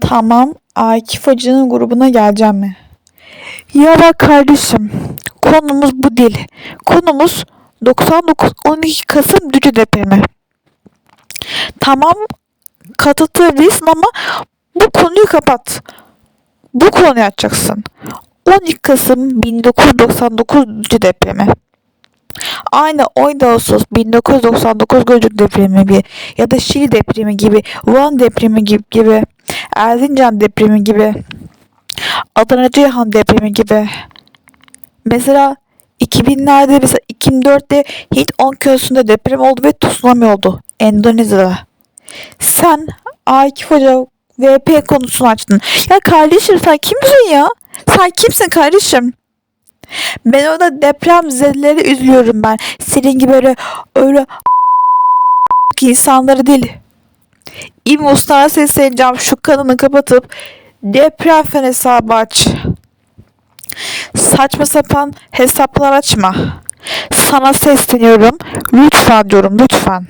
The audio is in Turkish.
Tamam. Akif Hoca'nın grubuna geleceğim mi? Ya bak kardeşim. Konumuz bu değil. Konumuz 99-12 Kasım Dücü depremi. Tamam katılabilirsin ama bu konuyu kapat. Bu konuyu açacaksın. 12 Kasım 1999 Dücü depremi. Aynı 17 Ağustos 1999 Gölcük depremi gibi ya da Şili depremi gibi, Van depremi gibi, gibi Erzincan depremi gibi, Adana Ceyhan depremi gibi. Mesela 2000'lerde mesela 2004'te Hint 10 köyünde deprem oldu ve tsunami oldu Endonezya'da. Sen Akif Hoca VP konusunu açtın. Ya kardeşim sen kimsin ya? Sen kimsin kardeşim? Ben orada deprem zedeleri üzülüyorum ben. Senin gibi öyle öyle insanları değil. İlmi Usta'na sesleneceğim şu kanını kapatıp deprem fen hesabı aç. Saçma sapan hesaplar açma. Sana sesleniyorum. Lütfen diyorum lütfen.